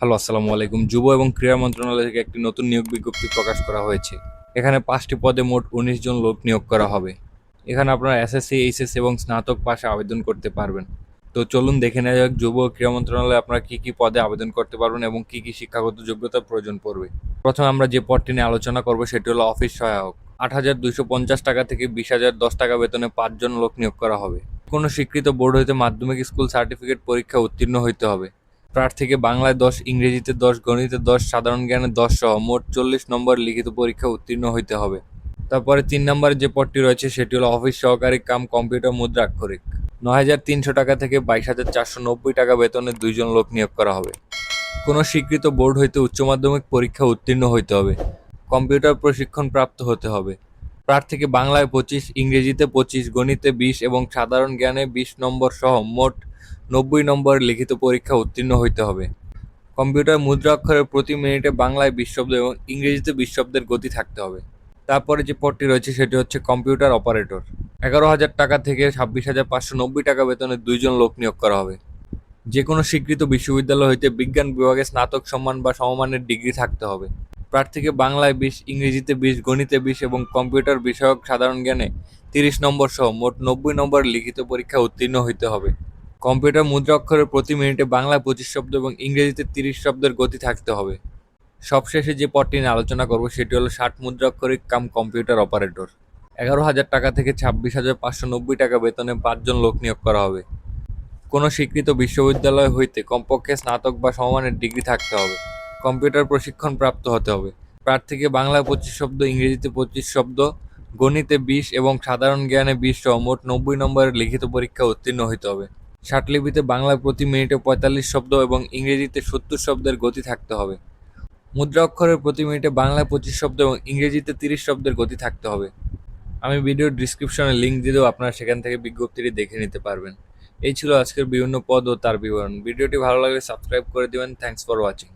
Hello, আসসালামু আলাইকুম। যুব এবং ক্রীড়া মন্ত্রণালয় থেকে একটি নতুন নিয়োগ বিজ্ঞপ্তি প্রকাশ করা হয়েছে। এখানে পাঁচটি পদে মোট উনিশ জন লোক নিয়োগ করা হবে। এখানে আপনারা এসএসসি এইচএস এবং স্নাতক পাশে আবেদন করতে পারবেন। তো চলুন দেখে নেওয়া যাক, যুব ও ক্রীড়া মন্ত্রণালয়ে আপনারা কী কী পদে আবেদন করতে পারবেন এবং কী কী শিক্ষাগত যোগ্যতার প্রয়োজন পড়বে। প্রথমে আমরা যে পদটি নিয়ে আলোচনা করব, সেটি হলো অফিস সহায়ক। আট হাজার দুইশো পঞ্চাশ টাকা থেকে বিশ হাজার দশ টাকা বেতনে পাঁচজন লোক নিয়োগ করা হবে। কোনো স্বীকৃত বোর্ড হইতে মাধ্যমিক স্কুল সার্টিফিকেট পরীক্ষা উত্তীর্ণ হইতে হবে। প্রার্থীকে বাংলায় দশ, ইংরেজিতে দশ, গণিতে দশ, সাধারণ জ্ঞানে দশ সহ মোট চল্লিশ নম্বর লিখিত পরীক্ষা উত্তীর্ণ হইতে হবে। তারপরে তিন নম্বরে যে পদটি রয়েছে সেটি হলো অফিস সহকারী কাম কম্পিউটার মুদ্রাক্ষরিক নয় হাজার তিনশো টাকা থেকে বাইশ হাজার চারশো নব্বই টাকা বেতনে দুইজন লোক নিয়োগ করা হবে। কোনো স্বীকৃত বোর্ড হইতে উচ্চ মাধ্যমিক পরীক্ষা উত্তীর্ণ হইতে হবে। কম্পিউটার প্রশিক্ষণ প্রাপ্ত হতে হবে। প্রার্থীকে বাংলায় পঁচিশ, ইংরেজিতে পঁচিশ, গণিতে বিশ এবং সাধারণ জ্ঞানে বিশ নম্বর সহ মোট নব্বই নম্বর লিখিত পরীক্ষা উত্তীর্ণ হইতে হবে। কম্পিউটার মুদ্রা অক্ষরের প্রতি মিনিটে বাংলায় বিশ শব্দ এবং ইংরেজিতে বিশ শব্দের গতি থাকতে হবে। তারপরে যে পদটি রয়েছে সেটি হচ্ছে কম্পিউটার অপারেটর। এগারো হাজার টাকা থেকে ছাব্বিশ হাজার পাঁচশো নব্বই টাকা বেতনে দুইজন লোক নিয়োগ করা হবে। যে কোনো স্বীকৃত বিশ্ববিদ্যালয় হইতে বিজ্ঞান বিভাগে স্নাতক সম্মান বা সমমানের ডিগ্রি থাকতে হবে। প্রার্থীকে বাংলায় বিশ, ইংরেজিতে বিশ, গণিতে বিশ এবং কম্পিউটার বিষয়ক সাধারণ জ্ঞানে তিরিশ নম্বর সহ মোট নব্বই নম্বর লিখিত পরীক্ষা উত্তীর্ণ হইতে হবে। কম্পিউটার মুদ্রা অক্ষরের প্রতি মিনিটে বাংলায় পঁচিশ শব্দ এবং ইংরেজিতে তিরিশ শব্দের গতি থাকতে হবে। সবশেষে যে পদটি নিয়ে আলোচনা করব, সেটি হলো ষাট মুদ্রাক্ষরিক কাম কম্পিউটার অপারেটর। এগারো হাজার টাকা থেকে ছাব্বিশ হাজার পাঁচশো নব্বই টাকা বেতনে পাঁচজন লোক নিয়োগ করা হবে। কোনো স্বীকৃত বিশ্ববিদ্যালয় হইতে কমপক্ষে স্নাতক বা সমমানের ডিগ্রি থাকতে হবে। কম্পিউটার প্রশিক্ষণ প্রাপ্ত হতে হবে। প্রার্থীকে বাংলায় পঁচিশ শব্দ, ইংরেজিতে পঁচিশ শব্দ, গণিতে বিশ এবং সাধারণ জ্ঞানে বিশ সহ মোট নব্বই নম্বরের লিখিত পরীক্ষা উত্তীর্ণ হইতে হবে। ষাটলিপিতে বাংলা প্রতি মিনিটে পঁয়তাল্লিশ শব্দ এবং ইংরেজিতে সত্তর শব্দের গতি থাকতে হবে। মুদ্রা অক্ষরের প্রতি মিনিটে বাংলায় পঁচিশ শব্দ এবং ইংরেজিতে তিরিশ শব্দের গতি থাকতে হবে। আমি ভিডিওর ডিসক্রিপশনে লিঙ্ক দিলেও আপনারা সেখান থেকে বিজ্ঞপ্তিটি দেখে নিতে পারবেন। এই ছিল আজকের বিভিন্ন পদ ও তার বিবরণ। ভিডিওটি ভালো লাগলে সাবস্ক্রাইব করে দেবেন। Thanks for watching.